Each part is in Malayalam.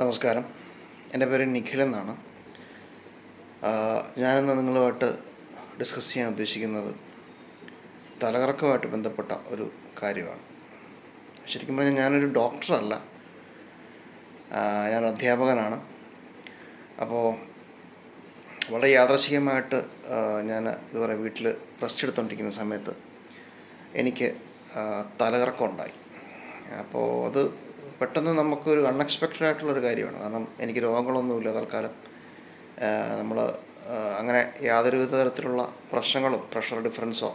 നമസ്കാരം. എന്റെ പേര് നിഖിൽ എന്നാണ്. ഞാനിന്ന് നിങ്ങളുമായിട്ട് ഡിസ്കസ് ചെയ്യാൻ ഉദ്ദേശിക്കുന്നത് തലകറക്കമായിട്ട് ബന്ധപ്പെട്ട ഒരു കാര്യമാണ്. ശരിക്കും പറഞ്ഞാൽ ഞാനൊരു ഡോക്ടറല്ല ഞാൻ അധ്യാപകനാണ്. അപ്പോൾ വളരെ യാദൃശികമായിട്ട് ഞാൻ ഇതുപോലെ വീട്ടിൽ റെസ്റ്റ് എടുത്തുകൊണ്ടിരിക്കുന്ന സമയത്ത് എനിക്ക് തലകറക്കം ഉണ്ടായി. അപ്പോൾ അത് പെട്ടെന്ന് നമുക്കൊരു അൺഎക്സ്പെക്റ്റഡ് ആയിട്ടുള്ളൊരു കാര്യമാണ്. കാരണം എനിക്ക് രോഗങ്ങളൊന്നുമില്ല തൽക്കാലം. നമ്മൾ അങ്ങനെ യാതൊരു തരത്തിലുള്ള പ്രശ്നങ്ങളും പ്രഷർ ഡിഫറൻസോ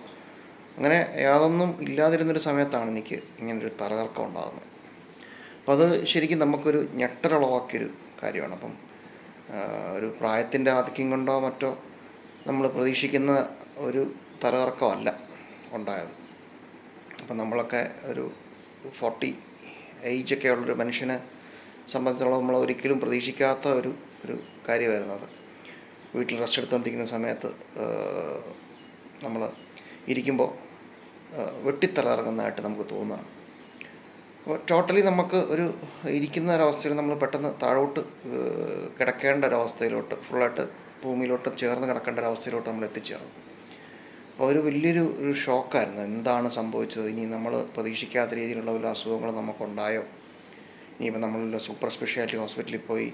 അങ്ങനെ യാതൊന്നും ഇല്ലാതിരുന്നൊരു സമയത്താണ് എനിക്ക് ഇങ്ങനൊരു തലതർക്കം ഉണ്ടാകുന്നത് അപ്പോൾ അത് ശരിക്കും നമുക്കൊരു ഞെട്ടലുളവാക്കിയൊരു കാര്യമാണ്. അപ്പം ഒരു പ്രായത്തിന്റെ ആധിക്യം കൊണ്ടോ മറ്റോ നമ്മൾ പ്രതീക്ഷിക്കുന്ന ഒരു തലകറക്കമല്ല ഉണ്ടായത്. അപ്പം നമ്മളൊക്കെ ഒരു ഫോർട്ടി ഏജൊക്കെ ഉള്ളൊരു മനുഷ്യനെ സംബന്ധിച്ചിടത്തോളം നമ്മൾ ഒരിക്കലും പ്രതീക്ഷിക്കാത്ത ഒരു ഒരു കാര്യമായിരുന്നു അത്. വീട്ടിൽ റെസ്റ്റ് എടുത്തുകൊണ്ടിരിക്കുന്ന സമയത്ത് നമ്മൾ ഇരിക്കുമ്പോൾ വെട്ടിത്തലറങ്ങുന്നതായിട്ട് നമുക്ക് തോന്നുകയാണ്. അപ്പോൾ ടോട്ടലി നമുക്ക് ഒരു ഇരിക്കുന്ന ഒരവസ്ഥയിൽ നമ്മൾ പെട്ടെന്ന് താഴോട്ട് കിടക്കേണ്ട ഒരവസ്ഥയിലോട്ട് ഫുള്ളായിട്ട് ഭൂമിയിലോട്ട് ചേർന്ന് കിടക്കേണ്ട ഒരവസ്ഥയിലോട്ട് നമ്മൾ എത്തിച്ചേർന്നു. അപ്പോൾ ഒരു വലിയൊരു ഒരു ഷോക്കായിരുന്നു. എന്താണ് സംഭവിച്ചത്? ഇനി നമ്മൾ പ്രതീക്ഷിക്കാത്ത രീതിയിലുള്ള വല്ല അസുഖങ്ങൾ നമുക്കുണ്ടായോ? ഇനിയിപ്പോൾ നമ്മൾ സൂപ്പർ സ്പെഷ്യാലിറ്റി ഹോസ്പിറ്റലിൽ പോയി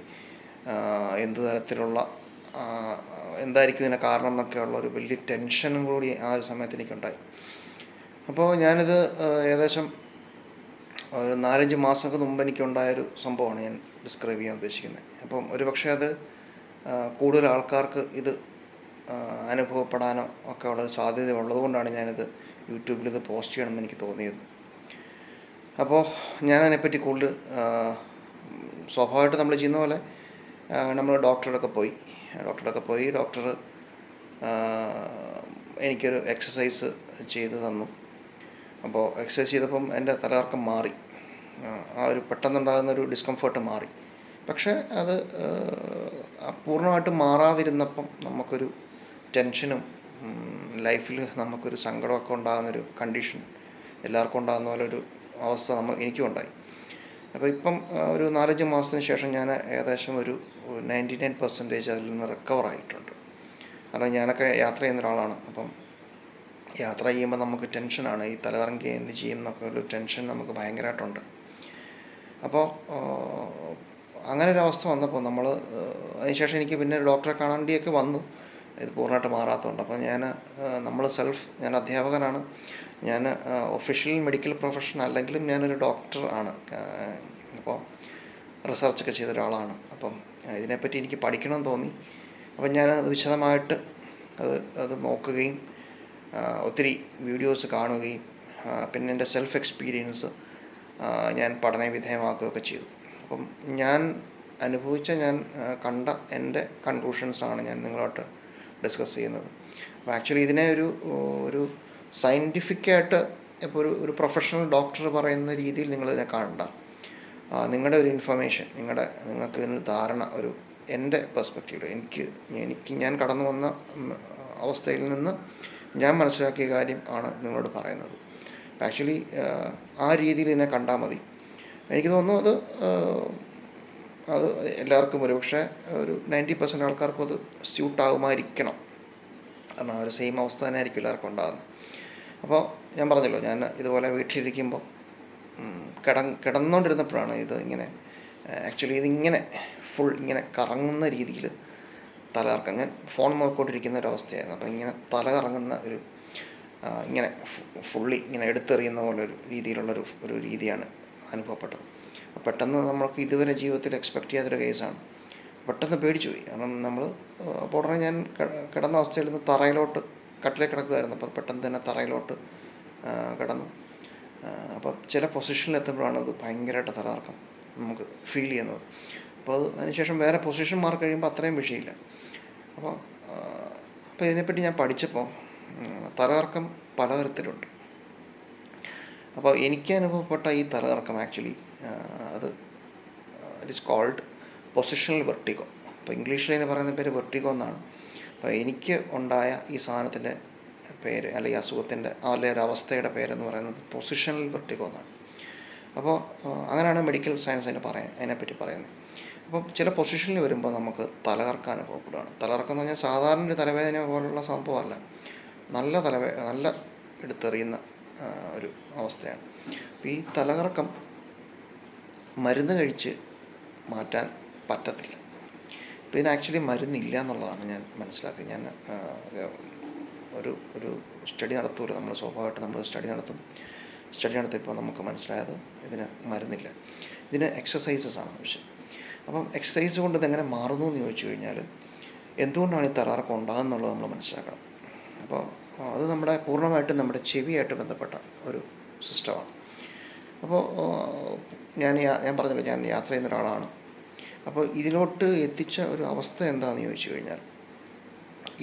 എന്ത് തരത്തിലുള്ള എന്തായിരിക്കും ഇതിന് കാരണം എന്നൊക്കെയുള്ള ഒരു വലിയ ടെൻഷനും കൂടി ആ ഒരു സമയത്ത് എനിക്കുണ്ടായി. അപ്പോൾ ഞാനിത് ഏകദേശം ഒരു നാലഞ്ച് മാസങ്ങൾക്ക് മുമ്പ് എനിക്കുണ്ടായൊരു സംഭവമാണ് ഞാൻ ഡിസ്ക്രൈബ് ചെയ്യാൻ ഉദ്ദേശിക്കുന്നത്. അപ്പം ഒരു പക്ഷേ അത് കൂടുതൽ ആൾക്കാർക്ക് ഇത് അനുഭവപ്പെടാനോ ഒക്കെ ഉള്ളൊരു സാധ്യത ഉള്ളതുകൊണ്ടാണ് ഞാനിത് യൂട്യൂബിൽ ഇത് പോസ്റ്റ് ചെയ്യണമെന്ന് എനിക്ക് തോന്നിയത്. അപ്പോൾ ഞാൻ അതിനെപ്പറ്റി കൂടുതൽ സ്വാഭാവികമായിട്ട് നമ്മൾ ചെയ്യുന്ന പോലെ നമ്മൾ ഡോക്ടറുടെയൊക്കെ പോയി. ഡോക്ടറുടെയൊക്കെ പോയി ഡോക്ടർ എനിക്കൊരു എക്സസൈസ് ചെയ്ത് തന്നു. അപ്പോൾ എക്സസൈസ് ചെയ്തപ്പം എന്റെ തലകർക്കം മാറി. ആ, ഒരു പെട്ടെന്നുണ്ടാകുന്ന ഒരു ഡിസ്കംഫേർട്ട് മാറി. പക്ഷേ അത് പൂർണമായിട്ടും മാറാതിരുന്നപ്പം നമുക്കൊരു ടെൻഷനും ലൈഫിൽ നമുക്കൊരു സങ്കടമൊക്കെ ഉണ്ടാകുന്നൊരു കണ്ടീഷൻ എല്ലാവർക്കും ഉണ്ടാകുന്ന പോലെ ഒരു അവസ്ഥ നമ്മൾ എനിക്കും ഉണ്ടായി. അപ്പോൾ ഇപ്പം ഒരു നാലഞ്ച് മാസത്തിന് ശേഷം ഞാൻ ഏകദേശം ഒരു നയന്റി നയൻ പെർസെന്റേജ് അതിൽ നിന്ന് റിക്കവർ ആയിട്ടുണ്ട്. കാരണം ഞാനൊക്കെ യാത്ര ചെയ്യുന്ന ഒരാളാണ്. അപ്പം യാത്ര ചെയ്യുമ്പോൾ നമുക്ക് ടെൻഷനാണ്. ഈ തലകറങ്ങി എന്ത് ചെയ്യും എന്നൊക്കെ ഒരു ടെൻഷൻ നമുക്ക് ഭയങ്കരമായിട്ടുണ്ട്. അപ്പോൾ അങ്ങനെ ഒരു അവസ്ഥ വന്നപ്പോൾ നമ്മൾ അതിനുശേഷം എനിക്ക് പിന്നെ ഡോക്ടറെ കാണേണ്ടിയൊക്കെ വന്നു. ഇത് പൂർണമായിട്ട് മാറാത്തതുകൊണ്ട്. അപ്പോൾ ഞാൻ നമ്മൾ സെൽഫ് ഞാൻ അധ്യാപകനാണ്. ഞാൻ ഒഫീഷ്യൽ മെഡിക്കൽ പ്രൊഫഷൻ അല്ലെങ്കിലും ഞാനൊരു ഡോക്ടർ ആണ്. അപ്പോൾ റിസർച്ചൊക്കെ ചെയ്ത ഒരാളാണ്. അപ്പം ഇതിനെപ്പറ്റി എനിക്ക് പഠിക്കണം തോന്നി. അപ്പം ഞാൻ അത് വിശദമായിട്ട് അത് അത് നോക്കുകയും ഒത്തിരി വീഡിയോസ് കാണുകയും പിന്നെ എന്റെ സെൽഫ് എക്സ്പീരിയൻസ് ഞാൻ പഠന വിധേയമാക്കുകയൊക്കെ ചെയ്തു. അപ്പം ഞാൻ അനുഭവിച്ച ഞാൻ കണ്ട എന്റെ കൺക്ലൂഷൻസാണ് ഞാൻ നിങ്ങളോട്ട് ഡിസ്കസ് ചെയ്യുന്നത്. അപ്പോൾ ആക്ച്വലി ഇതിനെ ഒരു ഒരു സയന്റിഫിക്കായിട്ട് ഇപ്പോൾ ഒരു ഒരു പ്രൊഫഷണൽ ഡോക്ടർ പറയുന്ന രീതിയിൽ നിങ്ങളിതിനെ കാണണ്ട. നിങ്ങളുടെ ഒരു ഇൻഫർമേഷൻ നിങ്ങളുടെ നിങ്ങൾക്ക് ഇതിനൊരു ധാരണ ഒരു എന്റെ പെർസ്പെക്റ്റീവ് എനിക്ക് എനിക്ക് ഞാൻ കടന്നു വന്ന അവസ്ഥയിൽ നിന്ന് ഞാൻ മനസ്സിലാക്കിയ കാര്യം ആണ് നിങ്ങളോട് പറയുന്നത്. ആക്ച്വലി ആ രീതിയിൽ ഇതിനെ കണ്ടാൽ മതി. എനിക്ക് തോന്നുന്നു അത് അത് എല്ലാവർക്കും ഒരു പക്ഷേ ഒരു നയന്റി പെർസെന്റ് ആൾക്കാർക്കും അത് സ്യൂട്ട് ആകുമായിരിക്കണം കാരണം ആ ഒരു സെയിം അവസ്ഥ തന്നെ ആയിരിക്കും എല്ലാവർക്കും ഉണ്ടാകുന്നത് അപ്പോൾ ഞാൻ പറഞ്ഞല്ലോ ഞാൻ ഇതുപോലെ വീട്ടിലിരിക്കുമ്പോൾ കിട കിടന്നുകൊണ്ടിരുന്നപ്പോഴാണ് ഇത് ഇങ്ങനെ ആക്ച്വലി ഇതിങ്ങനെ ഫുൾ ഇങ്ങനെ കറങ്ങുന്ന രീതിയിൽ തല കറക്കം ഞാൻ ഫോൺ നോക്കിക്കൊണ്ടിരിക്കുന്ന ഒരു അവസ്ഥയായിരുന്നു. അപ്പോൾ ഇങ്ങനെ തല കറങ്ങുന്ന ഒരു ഇങ്ങനെ ഫുള്ളി ഇങ്ങനെ എടുത്തെറിയുന്ന പോലെ ഒരു രീതിയിലുള്ളൊരു ഒരു രീതിയാണ് അനുഭവപ്പെട്ടത്. പെട്ടെന്ന് നമ്മൾക്ക് ഇതുവരെ ജീവിതത്തിൽ എക്സ്പെക്റ്റ് ചെയ്യാത്തൊരു കേസാണ് പെട്ടെന്ന് പേടിച്ചു പോയി. കാരണം നമ്മൾ അപ്പോൾ ഉടനെ ഞാൻ കിട- കിടന്ന അവസ്ഥയിൽ നിന്ന് തറയിലോട്ട് കട്ടിലേക്ക് കിടക്കുമായിരുന്നു അപ്പോൾ പെട്ടെന്ന് തന്നെ തറയിലോട്ട് കിടന്നു. അപ്പോൾ ചില പൊസിഷനിൽ എത്തുമ്പോഴാണ് അത് ഭയങ്കരമായിട്ട് തലകറക്കം നമുക്ക് ഫീൽ ചെയ്യുന്നത്. അപ്പോൾ അത് അതിനുശേഷം വേറെ പൊസിഷൻ മാറി കഴിയുമ്പോൾ അത്രയും വിഷയമില്ല. അപ്പോൾ അപ്പോൾ ഇതിനെപ്പറ്റി ഞാൻ പഠിച്ചപ്പോൾ തലകറക്കം പലതരത്തിലുണ്ട്. അപ്പോൾ എനിക്ക് അനുഭവപ്പെട്ട ഈ തലകറക്കം ആക്ച്വലി അത് it is called positional vertigo അപ്പോൾ ഇംഗ്ലീഷിൽ അതിന് പറയുന്ന പേര് വെർട്ടിഗോ എന്നാണ്. അപ്പോൾ എനിക്ക് ഉണ്ടായ ഈ സാധനത്തിന്റെ പേര് അല്ലെങ്കിൽ അസുഖത്തിന്റെ അല്ലെങ്കിൽ അവസ്ഥയുടെ പേരെന്ന് പറയുന്നത് പൊസിഷണൽ വെർട്ടിഗോ എന്നാണ്. അപ്പോൾ അങ്ങനെയാണ് മെഡിക്കൽ സയൻസ് അതിനെ പറയാൻ അതിനെപ്പറ്റി പറയുന്നത്. അപ്പം ചില പൊസിഷനിൽ വരുമ്പോൾ നമുക്ക് തലകറക്കം അനുഭവപ്പെടുകയാണ്. തലകറക്കം എന്ന് പറഞ്ഞാൽ സാധാരണ ഒരു തലവേദന പോലുള്ള സംഭവമല്ല. നല്ല തലവേ നല്ല എടുത്തെറിയുന്ന ഒരു അവസ്ഥയാണ്. അപ്പോൾ ഈ തലകറക്കം മരുന്ന് കഴിച്ച് മാറ്റാൻ പറ്റത്തില്ല. അപ്പോൾ ഇതിന് ആക്ച്വലി മരുന്നില്ല എന്നുള്ളതാണ് ഞാൻ മനസ്സിലാക്കിയത്. ഞാൻ ഒരു ഒരു സ്റ്റഡി നടത്തുമല്ലോ നമ്മൾ സ്വാഭാവികമായിട്ട് നമ്മൾ സ്റ്റഡി നടത്തും. സ്റ്റഡി നടത്തിയപ്പോൾ നമുക്ക് മനസ്സിലായത് ഇതിന് മരുന്നില്ല. ഇതിന് എക്സസൈസസ് ആണ് ആവശ്യം. അപ്പം എക്സസൈസ് കൊണ്ട് ഇതെങ്ങനെ മാറുന്നു എന്ന് ചോദിച്ചു കഴിഞ്ഞാൽ എന്തുകൊണ്ടാണ് ഈ തലകറക്കം ഉണ്ടാകുന്നുള്ളത് നമ്മൾ മനസ്സിലാക്കണം. അപ്പോൾ അത് നമ്മുടെ പൂർണമായിട്ടും നമ്മുടെ ചെവിയായിട്ട് ബന്ധപ്പെട്ട ഒരു സിസ്റ്റമാണ്. അപ്പോൾ ഞാൻ ഞാൻ പറഞ്ഞല്ലോ ഞാൻ യാത്ര ചെയ്യുന്ന ഒരാളാണ്. അപ്പോൾ ഇതിലോട്ട് എത്തിച്ച ഒരു അവസ്ഥ എന്താണെന്ന് ചോദിച്ചു കഴിഞ്ഞാൽ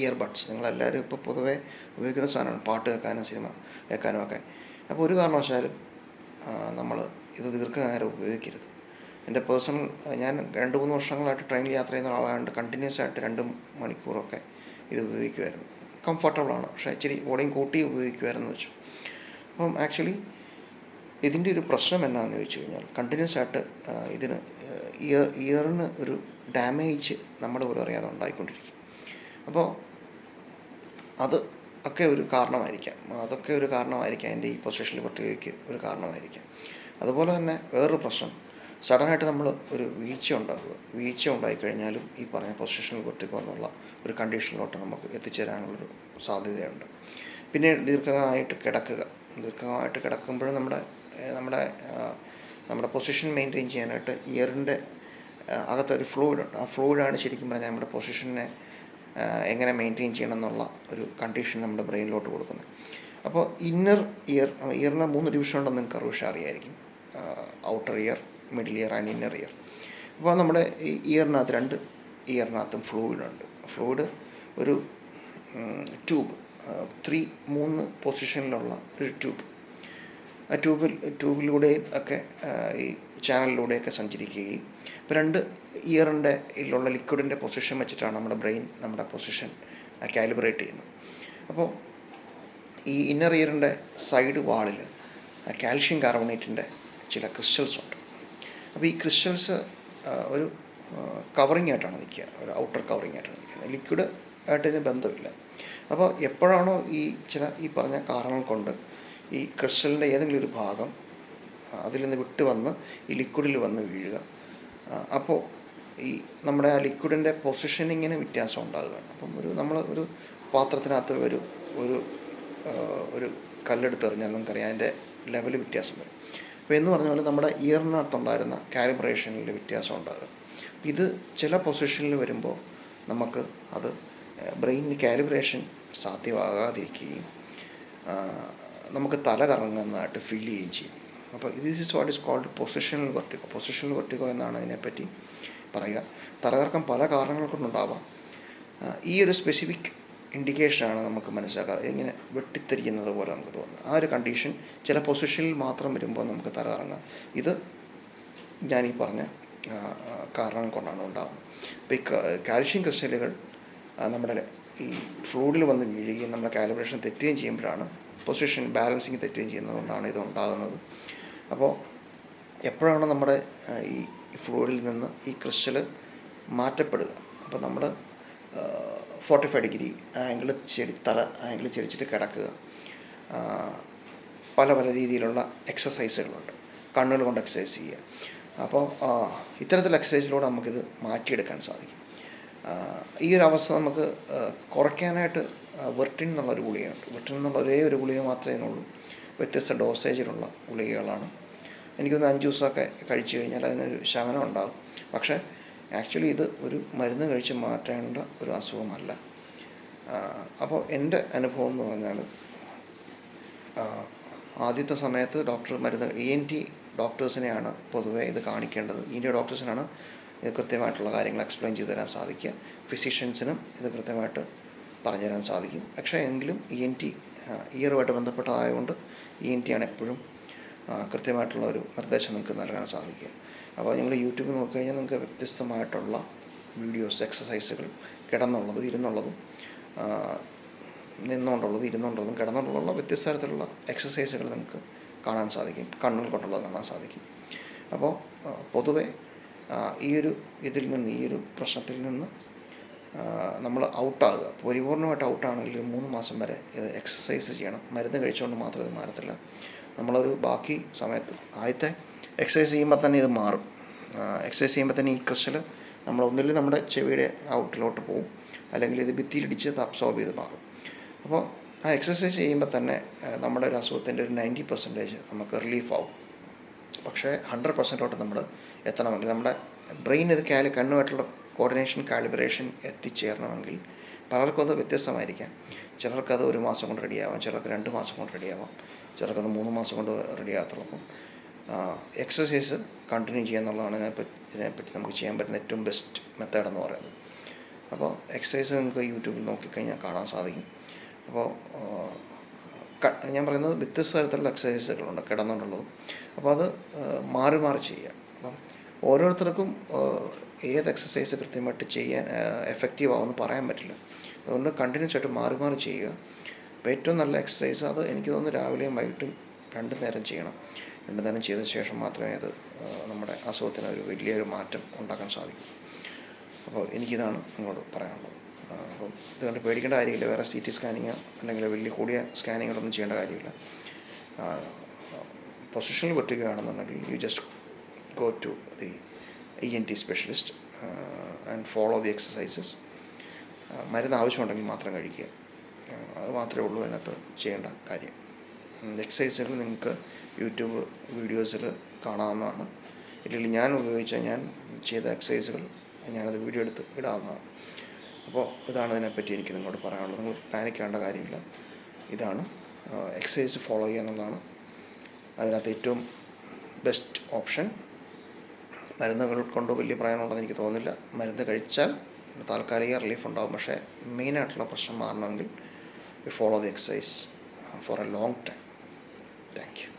ഇയർബഡ്സ്. നിങ്ങളെല്ലാവരും ഇപ്പോൾ പൊതുവെ ഉപയോഗിക്കുന്ന സാധനമാണ്. പാട്ട് കേൾക്കാനും സിനിമ കേൾക്കാനും ഒക്കെ. അപ്പോൾ ഒരു കാരണവശാലും നമ്മൾ ഇത് ദീർഘകാലം ഉപയോഗിക്കരുത്. എന്റെ പേഴ്സണൽ ഞാൻ രണ്ട് മൂന്ന് വർഷങ്ങളായിട്ട് ട്രെയിനിൽ യാത്ര ചെയ്യുന്ന ആളായതുകൊണ്ട് കണ്ടിന്യൂസ് ആയിട്ട് രണ്ട് മണിക്കൂറൊക്കെ ഇത് ഉപയോഗിക്കുമായിരുന്നു കംഫർട്ടബിളാണ് പക്ഷേ ഇച്ചിരി വോളിയം കൂട്ടി ഉപയോഗിക്കുമായിരുന്നു വെച്ചു. അപ്പം ആക്ച്വലി ഇതിന്റെ ഒരു പ്രശ്നം എന്നാന്ന് ചോദിച്ചു കഴിഞ്ഞാൽ കണ്ടിന്യൂസ് ആയിട്ട് ഇതിന് ഇയർ ഇയറിന് ഒരു ഡാമേജ് നമ്മൾ പോലും അറിയാതെ ഉണ്ടായിക്കൊണ്ടിരിക്കും. അപ്പോൾ അത് ഒക്കെ ഒരു കാരണമായിരിക്കാം. അതൊക്കെ ഒരു കാരണമായിരിക്കാം. എന്റെ ഈ പൊസിഷനിൽ പ്രത്യേകിച്ച് ഒരു കാരണമായിരിക്കാം. അതുപോലെ തന്നെ വേറൊരു പ്രശ്നം. സഡനായിട്ട് നമ്മൾ ഒരു വീഴ്ച ഉണ്ടാകുക വീഴ്ച ഉണ്ടായിക്കഴിഞ്ഞാലും ഈ പറഞ്ഞ പൊസിഷനിൽ പൊട്ടിക്കുക എന്നുള്ള ഒരു കണ്ടീഷനിലോട്ട് നമുക്ക് എത്തിച്ചേരാനുള്ളൊരു സാധ്യതയുണ്ട്. പിന്നെ ദീർഘകാലമായിട്ട് കിടക്കുക. ദീർഘകാലമായിട്ട് കിടക്കുമ്പോഴും നമ്മുടെ നമ്മുടെ നമ്മുടെ പൊസിഷൻ മെയിന്റെയിൻ ചെയ്യാനായിട്ട് ഇയറിന്റെ അകത്തൊരു ഫ്ലൂയിഡ് ഉണ്ട്. ആ ഫ്ലൂയിഡാണ് ശരിക്കും പറഞ്ഞാൽ നമ്മുടെ പൊസിഷനെ എങ്ങനെ മെയിന്റെയിൻ ചെയ്യണം എന്നുള്ള ഒരു കണ്ടീഷൻ നമ്മുടെ ബ്രെയിനിലോട്ട് കൊടുക്കുന്നത്. അപ്പോൾ ഇന്നർ ഇയർ ഇയറിന് മൂന്ന് ഡിവിഷൻ ഉണ്ടെന്ന് നിങ്ങൾക്ക് അറിവ് അറിയായിരിക്കും outer ear middle ear and inner ear അപ്പോൾ നമ്മുടെ ഇയറിനകത്ത് രണ്ട് ഇയറിനകത്തും ഫ്ലൂയിഡ് ഉണ്ട്. ഫ്ലൂയിഡ് ഒരു ട്യൂബ് ത്രീ മൂന്ന് പൊസിഷനിലുള്ള ഒരു ട്യൂബ് ആ ട്യൂബിൽ ട്യൂബിലൂടെയും ഒക്കെ ഈ ചാനലിലൂടെയൊക്കെ സഞ്ചരിക്കുകയും ഇപ്പോൾ രണ്ട് ഇയറിന്റെ ഇതിലുള്ള ലിക്വിഡിന്റെ പൊസിഷൻ വെച്ചിട്ടാണ് നമ്മുടെ ബ്രെയിൻ നമ്മുടെ പൊസിഷൻ കാലിബ്രേറ്റ് ചെയ്യുന്നത്. അപ്പോൾ ഈ ഇന്നർ ഇയറിന്റെ സൈഡ് വാളിൽ കാൽഷ്യം കാർബണേറ്റിന്റെ ചില ക്രിസ്റ്റൽസ് ഉണ്ട്. അപ്പോൾ ഈ ക്രിസ്റ്റൽസ് ഒരു കവറിങ് ആയിട്ടാണ് നിൽക്കുക. ഒരു ഔട്ടർ കവറിങ് ആയിട്ടാണ് നിൽക്കുന്നത് ലിക്വിഡ് ആയിട്ട് ഇതിന് ബന്ധമില്ല. അപ്പോൾ എപ്പോഴാണോ ഈ ചില ഈ പറഞ്ഞ കാരണങ്ങൾ കൊണ്ട് ഈ ക്രിസ്റ്റലിന്റെ ഏതെങ്കിലും ഒരു ഭാഗം അതിൽ നിന്ന് വിട്ട് വന്ന് ഈ ലിക്വിഡിൽ വന്ന് വീഴുക. അപ്പോൾ ഈ നമ്മുടെ ആ ലിക്വിഡിന്റെ പൊസിഷനിങ്ങിന് വ്യത്യാസം ഉണ്ടാകുകയാണ്. അപ്പം ഒരു നമ്മൾ ഒരു പാത്രത്തിനകത്ത് ഒരു ഒരു ഒരു കല്ലെടുത്ത് എറിഞ്ഞാൽ നമുക്കറിയാം അതിന്റെ ലെവൽ വ്യത്യാസം വരും. അപ്പോൾ എന്ന് പറഞ്ഞാൽ നമ്മുടെ ഇയറിനകത്തുണ്ടായിരുന്ന കാലിബ്രേഷനിൽ വ്യത്യാസം ഉണ്ടാകും ഇത് ചില പൊസിഷനിൽ വരുമ്പോൾ നമുക്ക് അത് ബ്രെയിനിന് കാലിബ്രേഷൻ സാധ്യമാകാതിരിക്കുകയും നമുക്ക് തല കറങ്ങുന്നതായിട്ട് ഫീൽ ചെയ്യുകയും ചെയ്യും. അപ്പോൾ this is what is called positional vertigo positional vertigo എന്നാണ് ഇതിനെപ്പറ്റി പറയുക. തലകറക്കം പല കാരണങ്ങൾ കൊണ്ടുണ്ടാവാം. ഈ ഒരു സ്പെസിഫിക് ഇൻഡിക്കേഷനാണ് നമുക്ക് മനസ്സിലാക്കുക ഇങ്ങനെ വെട്ടിത്തെരിക്കുന്നത് പോലെ നമുക്ക് തോന്നുന്നത്. ആ ഒരു കണ്ടീഷൻ ചില പൊസിഷനിൽ മാത്രം വരുമ്പോൾ നമുക്ക് തലകറങ്ങാം. ഇത് ഈ പറഞ്ഞ കാരണം കൊണ്ടാണ് ഉണ്ടാകുന്നത് അപ്പോൾ ഈ കാൽഷ്യം ക്രിസ്റ്റലുകൾ നമ്മുടെ ഈ ഫ്ലൂഡിൽ വന്ന് വീഴുകയും നമ്മുടെ കാലിബ്രേഷൻ തെറ്റുകയും ചെയ്യുമ്പോഴാണ് പൊസിഷൻ ബാലൻസിങ് തെറ്റുകയും ചെയ്യുന്നതുകൊണ്ടാണ് ഇത് ഉണ്ടാകുന്നത്. അപ്പോൾ എപ്പോഴാണ് നമ്മുടെ ഈ ഫ്ലൂഡിൽ നിന്ന് ഈ ക്രിസ്റ്റൽ മാറ്റപ്പെടുക അപ്പോൾ നമ്മൾ ഫോർട്ടി ഫൈവ് ഡിഗ്രി ആംഗിൾ ചെരി തല ആംഗിൾ ചെരിച്ചിട്ട് കിടക്കുക പല പല രീതിയിലുള്ള എക്സസൈസുകളുണ്ട് കണ്ണുകൾ കൊണ്ട് എക്സസൈസ് ചെയ്യുക. അപ്പോൾ ഇത്തരത്തിലുള്ള എക്സസൈസിലൂടെ നമുക്കിത് മാറ്റിയെടുക്കാൻ സാധിക്കും. ഈ ഒരു അവസ്ഥ നമുക്ക് കുറയ്ക്കാനായിട്ട് വെർട്ടിൻ എന്നുള്ളൊരു ഗുളികയുണ്ട്. വെർട്ടിൻ എന്നുള്ള ഒരേ ഒരു ഗുളിക മാത്രമേ ഉള്ളൂ. വ്യത്യസ്ത ഡോസേജിലുള്ള ഗുളികകളാണ്. എനിക്കൊന്ന് അഞ്ച് ദിവസമൊക്കെ കഴിച്ചു കഴിഞ്ഞാൽ അതിനൊരു ശമനം ഉണ്ടാകും. പക്ഷേ ആക്ച്വലി ഇത് ഒരു മരുന്ന് കഴിച്ച് മാറ്റേണ്ട ഒരു അസുഖമല്ല. അപ്പോൾ എന്റെ അനുഭവം എന്ന് പറഞ്ഞാൽ ആദ്യത്തെ സമയത്ത് ഡോക്ടർ മരുന്ന് ഇ എൻ ടി ഡോക്ടേഴ്സിനെയാണ് പൊതുവേ ഇത് കാണിക്കേണ്ടത്. ഇ എൻ ടി ഡോക്ടേഴ്സിനാണ് ഇത് കൃത്യമായിട്ടുള്ള കാര്യങ്ങൾ എക്സ്പ്ലെയിൻ ചെയ്തു തരാൻ സാധിക്കുക. ഫിസിഷ്യൻസിനും ഇത് കൃത്യമായിട്ട് പറഞ്ഞു തരാൻ സാധിക്കും. പക്ഷേ എങ്കിലും ഇ എൻ ടി ഇയറുമായിട്ട് ബന്ധപ്പെട്ടതായതുകൊണ്ട് ഇ എൻ ടി ആണ് എപ്പോഴും കൃത്യമായിട്ടുള്ള ഒരു നിർദ്ദേശം നമുക്ക് നൽകാൻ സാധിക്കുക. അപ്പോൾ നിങ്ങൾ യൂട്യൂബിൽ നോക്കിക്കഴിഞ്ഞാൽ നിങ്ങൾക്ക് വ്യത്യസ്തമായിട്ടുള്ള വീഡിയോസ് എക്സസൈസുകൾ കിടന്നുള്ളതും ഇരുന്നുള്ളതും നിന്നുകൊണ്ടുള്ളതും ഇരുന്നുകൊണ്ടുള്ളതും കിടന്നുകൊണ്ടുള്ള വ്യത്യസ്ത തരത്തിലുള്ള എക്സസൈസുകൾ നമുക്ക് കാണാൻ സാധിക്കും. കണ്ണുകൾ കൊണ്ടുള്ളത് കാണാൻ സാധിക്കും. അപ്പോൾ പൊതുവെ ഈ ഒരു ഇതിൽ നിന്ന് ഈ ഒരു പ്രശ്നത്തിൽ നിന്ന് നമ്മൾ ഔട്ടാകുക. പരിപൂർണമായിട്ട് ഔട്ടാണെങ്കിൽ മൂന്ന് മാസം വരെ ഇത് എക്സസൈസ് ചെയ്യണം. മരുന്ന് കഴിച്ചുകൊണ്ട് മാത്രം ഇത് മാറത്തില്ല. നമ്മളൊരു ബാക്കി സമയത്ത് ആദ്യത്തെ എക്സസൈസ് ചെയ്യുമ്പോൾ തന്നെ ഇത് മാറും. എക്സസൈസ് ചെയ്യുമ്പോൾ തന്നെ ഈ ക്രിസ്റ്റൽ നമ്മൾ ഒന്നിൽ നമ്മുടെ ചെവിയുടെ ഔട്ടിലോട്ട് പോകും അല്ലെങ്കിൽ ഇത് ഭിത്തിയിലിടിച്ച് ഇത് അബ്സോർബ് ചെയ്ത് മാറും. അപ്പോൾ ആ എക്സസൈസ് ചെയ്യുമ്പോൾ തന്നെ നമ്മുടെ ഒരു അസുഖത്തിന്റെ ഒരു നയന്റി പെർസെന്റേജ് നമുക്ക് റിലീഫ് ആവും. പക്ഷേ ഹൺഡ്രഡ് പെർസെന്റോട്ട് നമ്മൾ എത്തണമെങ്കിൽ നമ്മുടെ ബ്രെയിൻ ഇത് കാലി കണ്ണുമായിട്ടുള്ള കോർഡിനേഷൻ കാലിബ്രേഷൻ എത്തിച്ചേരണമെങ്കിൽ പലർക്കും അത് വ്യത്യസ്തമായിരിക്കാം. ചിലർക്കത് ഒരു മാസം കൊണ്ട് റെഡിയാവാം ചിലർക്ക് രണ്ട് മാസം കൊണ്ട് റെഡിയാവാം ചിലർക്കത് മൂന്ന് മാസം കൊണ്ട് റെഡിയാകത്തുള്ളൂ അപ്പം എക്സസൈസ് കണ്ടിന്യൂ ചെയ്യുക എന്നുള്ളതാണ് ഇതിനെപ്പറ്റി നമുക്ക് ചെയ്യാൻ പറ്റുന്ന ഏറ്റവും ബെസ്റ്റ് മെത്തേഡ് എന്ന് പറയുന്നത്. അപ്പോൾ എക്സസൈസ് നിങ്ങൾക്ക് യൂട്യൂബിൽ നോക്കിക്കഴിഞ്ഞാൽ കാണാൻ സാധിക്കും. അപ്പോൾ ഞാൻ പറയുന്നത് വ്യത്യസ്ത തരത്തിലുള്ള എക്സസൈസുകളുണ്ട് കിടന്നുകൊണ്ടുള്ളതും. അപ്പോൾ അത് മാറി മാറി ചെയ്യുക. അപ്പം ഓരോരുത്തർക്കും ഏത് എക്സസൈസ് കൃത്യമായിട്ട് ചെയ്യാൻ എഫക്റ്റീവ് ആവുമെന്ന് പറയാൻ പറ്റില്ല. അതുകൊണ്ട് കണ്ടിന്യൂസ് ആയിട്ട് മാറി മാറി ചെയ്യുക. അപ്പോൾ ഏറ്റവും നല്ല എക്സസൈസ് അത് എനിക്ക് തോന്നുന്നു രാവിലെയും വൈകിട്ടും രണ്ട് നേരം ചെയ്യണം. നേരം ചെയ്ത ശേഷം മാത്രമേ അത് നമ്മുടെ അസുഖത്തിന് ഒരു വലിയൊരു മാറ്റം ഉണ്ടാക്കാൻ സാധിക്കൂ. അപ്പോൾ എനിക്കിതാണ് നിങ്ങളോട് പറയാനുള്ളത്. അപ്പം ഇത് കണ്ട് പേടിക്കേണ്ട കാര്യമില്ല. വേറെ സി ടി സ്കാനിങ് അല്ലെങ്കിൽ വലിയ കൂടിയ സ്കാനിങ്ങുകളൊന്നും ചെയ്യേണ്ട കാര്യമില്ല. പൊസിഷനിൽ പറ്റുകയാണെന്നുണ്ടെങ്കിൽ you just go to the E N T specialist and follow the exercises മരുന്ന് ആവശ്യമുണ്ടെങ്കിൽ മാത്രം കഴിക്കുക. അത് മാത്രമേ ഉള്ളൂ അതിനകത്ത് ചെയ്യേണ്ട കാര്യം. എക്സസൈസുകൾ നിങ്ങൾക്ക് യൂട്യൂബ് വീഡിയോസിൽ കാണാവുന്നതാണ്. ഇല്ലെങ്കിൽ ഞാൻ ഉപയോഗിച്ച ഞാൻ ചെയ്ത എക്സസൈസുകൾ ഞാനത് വീഡിയോ എടുത്ത് ഇടാവുന്നതാണ്. അപ്പോൾ ഇതാണ് ഇതിനെപ്പറ്റി എനിക്ക് നിങ്ങളോട് പറയാനുള്ളത്. നിങ്ങൾ പാനിക് ചെയ്യേണ്ട കാര്യമില്ല. ഇതാണ് എക്സസൈസ് ഫോളോ ചെയ്യുക എന്നുള്ളതാണ് അതിനകത്ത് ഏറ്റവും ബെസ്റ്റ് ഓപ്ഷൻ മരുന്നുകൾ കൊണ്ട് വലിയ പ്രയോജനമുണ്ടെന്ന് എനിക്ക് തോന്നുന്നില്ല. മരുന്ന് കഴിച്ചാൽ താൽക്കാലിക റിലീഫ് ഉണ്ടാകും പക്ഷേ മെയിനായിട്ടുള്ള പ്രശ്നം മാറണമെങ്കിൽ we follow the exercise for a long time thank you